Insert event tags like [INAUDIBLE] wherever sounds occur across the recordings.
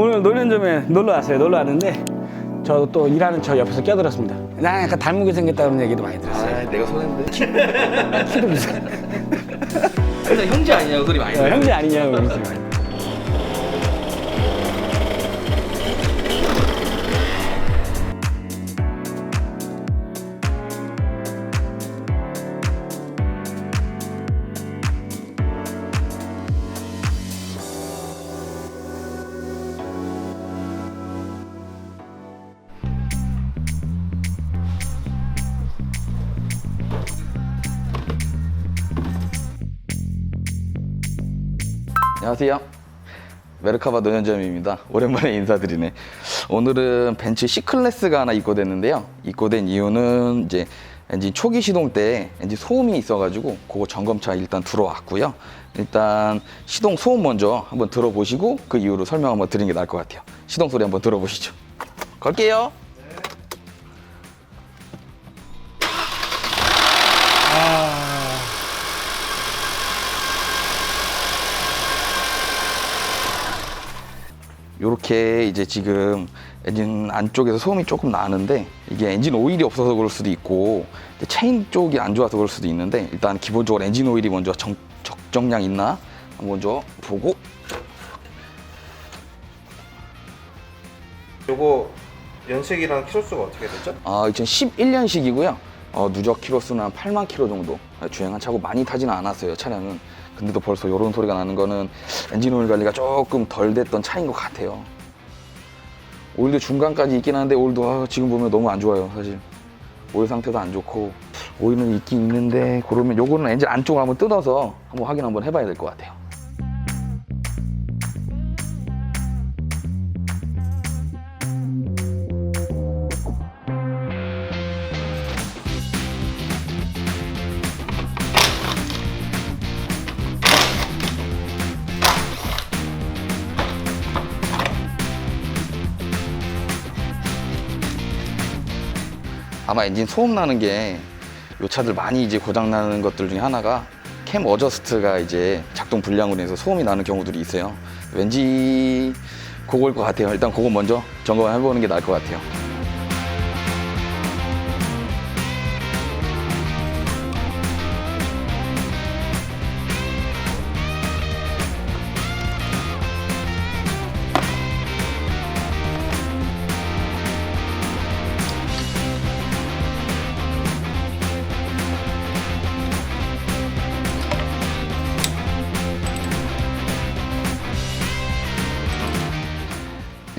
오늘 노년점에 놀러 왔어요. 놀러 왔는데 저 또 일하는 저 옆에서 껴들었습니다. 나 약간 닮은 생겼다는 얘기도 많이 들었어요. 아, 내가 손했는데. 키도. 일단 [LAUGHS] 형제 아니냐고 그리 많이. 어, 형제 아니냐고 그러지. 안녕하세요. 메르카바 노현점입니다. 오랜만에 인사드리네. 오늘은 벤츠 C클래스가 하나 입고됐는데요. 입고된 이유는 이제 엔진 초기 시동 때 엔진 소음이 있어가지고 그거 점검차 일단 들어왔고요. 일단 시동 소음 먼저 한번 들어보시고 그 이후로 설명 한번 드리는 게 나을 것 같아요. 시동 소리 한번 들어보시죠. 걸게요. 요렇게 이제 지금 엔진 안쪽에서 소음이 조금 나는데 이게 엔진 오일이 없어서 그럴 수도 있고 체인 쪽이 안 좋아서 그럴 수도 있는데 일단 기본적으로 엔진 오일이 먼저 정- 적정량 있나? 한번 먼저 보고. 요거 연식이랑 키로수가 어떻게 되죠? 아 2011년식이고요. 어, 누적 키로수는 한 8만 키로 정도 주행한 차고 많이 타지는 않았어요 차량은 근데도 벌써 이런 소리가 나는 거는 엔진 오일 관리가 조금 덜 됐던 차인 것 같아요. 오일도 중간까지 있긴 한데 오일도 아, 지금 보면 너무 안 좋아요 사실. 오일 상태도 안 좋고 오일은 있긴 있는데 그러면 요거는 엔진 안쪽을 한번 뜯어서 한번 확인 한번 해봐야 될 것 같아요 아마 엔진 소음 나는 게 요 차들 많이 이제 고장 나는 것들 중에 하나가 캠 어저스트가 이제 작동 불량으로 인해서 소음이 나는 경우들이 있어요. 왠지 그거일 것 같아요. 일단 그거 먼저 점검해 보는 게 나을 것 같아요.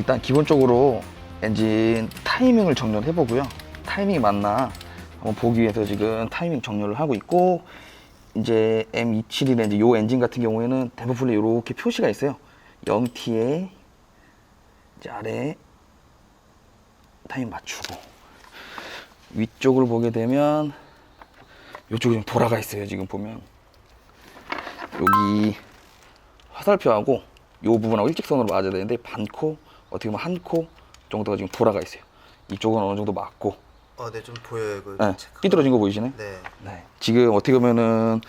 일단 기본적으로 엔진 타이밍을 정렬해 보고요. 타이밍이 맞나 한번 보기 위해서 지금 타이밍 정렬을 하고 있고 이제 M271 엔진 요 엔진 같은 경우에는 대부분에 이렇게 표시가 있어요. 0T에 이제 아래 타이밍 맞추고 위쪽을 보게 되면 이쪽이 좀 돌아가 있어요. 지금 보면 여기 화살표하고 요 부분하고 일직선으로 맞아야 되는데 반코 어떻게 보면 한 코 정도가 지금 돌아가 있어요. 이쪽은 어느 정도 맞고 어, 네, 좀 보여요. 그 네, 체크가. 삐뚤어진 거 보이시네? 네. 네. 지금 어떻게 보면은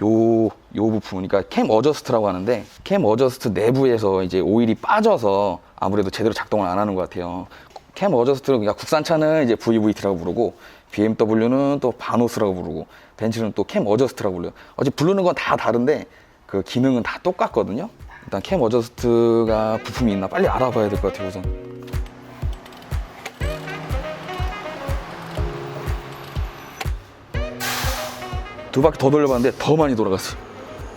요, 요 부분, 그러니까 캠 어저스트라고 하는데 캠 어저스트 내부에서 이제 오일이 빠져서 아무래도 제대로 작동을 안 하는 것 같아요. 캠 어저스트는 그러니까 국산차는 이제 VVT라고 부르고 BMW는 또 바노스라고 부르고 벤츠는 또 캠 어저스트라고 불러요. 어제 부르는 건 다 다른데 그 기능은 다 똑같거든요. 일단 캠 어저스트가 부품이 있나 빨리 알아봐야 될 것 같아요, 우선. 두 바퀴 더 돌려봤는데 더 많이 돌아갔어요.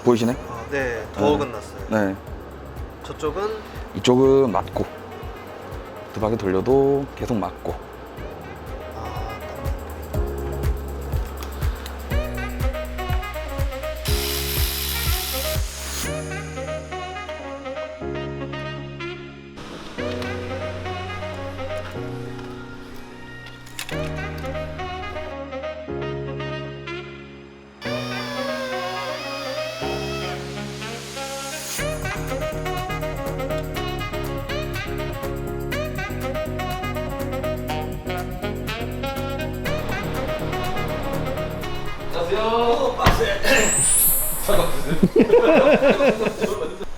보이시네? 어, 네, 더 어긋났어요. 네. 저쪽은 이쪽은 맞고 두 바퀴 돌려도 계속 맞고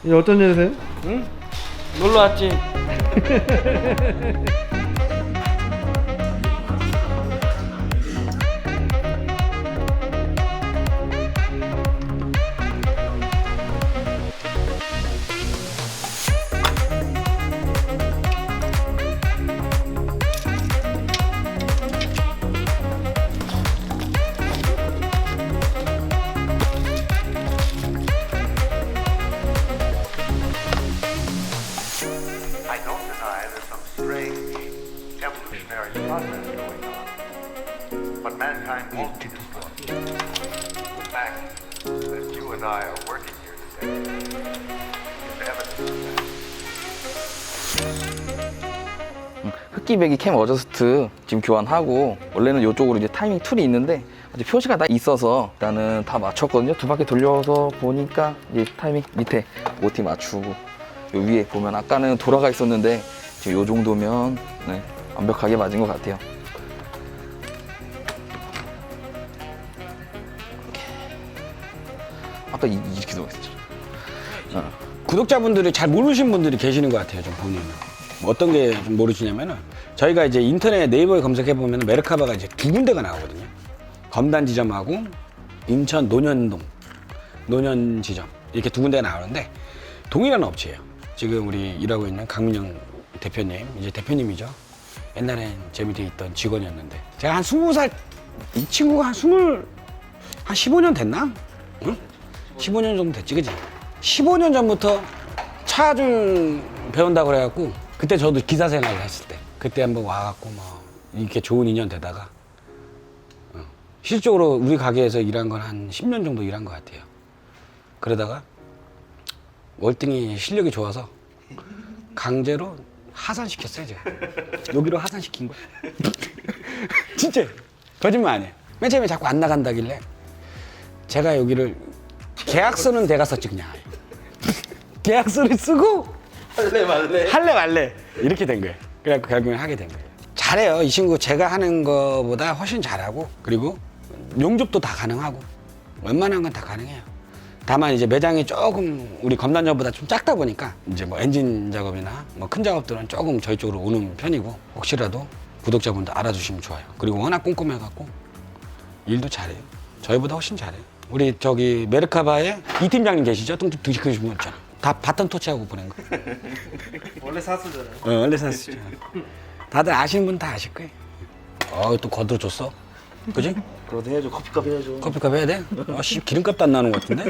이제 어떤 일이세요? 놀러 왔지. [LAUGHS] I are working here today of that. 흑기배기 캠 어저스트 지금 교환하고 원래는 이쪽으로 이제 타이밍 툴이 있는데 아직 표시가 다 있어서 일단은 다 맞췄거든요. 두 바퀴 돌려서 보니까 이제 타이밍 밑에 OT 맞추고 요 위에 보면 아까는 돌아가 있었는데 지금 요 정도면 네, 완벽하게 맞은 것 같아요. 아까 이, 이렇게 들어갔었죠. 구독자분들이 잘 모르신 분들이 계시는 것 같아요. 좀 보면 어떤 게 좀 모르시냐면은 저희가 이제 인터넷 네이버에 검색해 보면 메르카바가 이제 두 군데가 나오거든요. 검단 지점하고 인천 노년동 노년 지점 이렇게 두 군데가 나오는데 동일한 업체예요. 지금 우리 일하고 있는 강민영 대표님 이제 대표님이죠. 옛날엔 제 밑에 있던 직원이었는데 제가 한 스무 살 이 친구가 한 스물 한 15년 됐나? 응? 15년 정도 됐지, 그지? 15년 전부터 차좀 배운다고 그래갖고, 그때 저도 기사 생활을 했을 때, 그때 한번 와갖고, 뭐, 이렇게 좋은 인연 되다가, 어, 실적으로 우리 가게에서 일한 건 한 10년 정도 일한 것 같아요. 그러다가, 월등히 실력이 좋아서, 강제로 하산시켰어요, 제가. 여기로 하산시킨 거야. [LAUGHS] 진짜 거짓말 아니에요. 맨 처음에 자꾸 안 나간다길래, 제가 여기를 계약서는 내가 썼지 그냥. 계약서를 쓰고 할래 말래? 할래 말래. 이렇게 된 거예요. 그래갖고 결국엔 하게 된 거예요. 잘해요. 이 친구 제가 하는 거보다 훨씬 잘하고 그리고 용접도 다 가능하고 웬만한 건 다 가능해요. 다만 이제 매장이 조금 우리 검단점보다 좀 작다 보니까 이제 뭐 엔진 작업이나 뭐 큰 작업들은 조금 저희 쪽으로 오는 편이고 혹시라도 구독자분들 알아주시면 좋아요. 그리고 워낙 꼼꼼해갖고 일도 잘해요. 저희보다 훨씬 잘해요. 우리 저기 메르카바에 이 팀장님 계시죠? 뚱뚱 드시크신 분 있잖아. 다 바톤 토치하고 보낸 거. 원래 사수잖아요. 어, 원래 사시죠. 다들 아시는 분 다 아실 거예요. 어, 또 거들어 줬어. 그지? 그러도 해야죠. 커피값 해야죠. 커피값 해야 돼? 어, 씨, 기름값도 안 나는 것 같은데?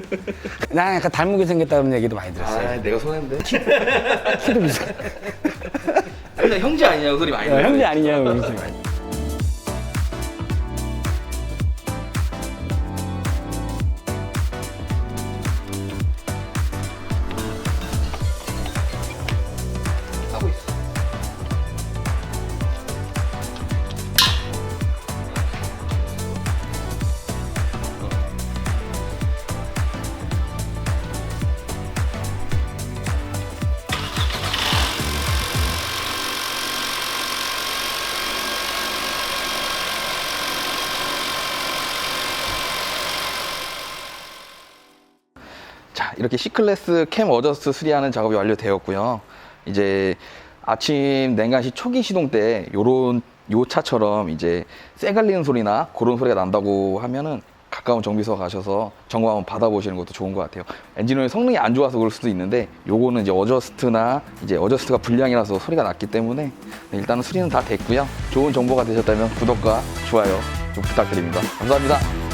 나 약간 닮게 생겼다는 얘기도 많이 들었어요. 내가 손했는데. 키도. 그냥 형제 아니냐고 소리 많이 어, 형제 아니냐고 소 이렇게 C클래스 캠 어저스트 수리하는 작업이 완료되었고요. 이제 아침 냉간시 초기 시동 때 요런 요 차처럼 이제 쇠 갈리는 소리나 그런 소리가 난다고 하면은 가까운 정비소 가셔서 점검 한번 받아보시는 것도 좋은 것 같아요. 엔진오일 성능이 안 좋아서 그럴 수도 있는데 요거는 이제 어저스트나 이제 어저스트가 불량이라서 소리가 났기 때문에 네, 일단은 수리는 다 됐고요. 좋은 정보가 되셨다면 구독과 좋아요 좀 부탁드립니다. 감사합니다.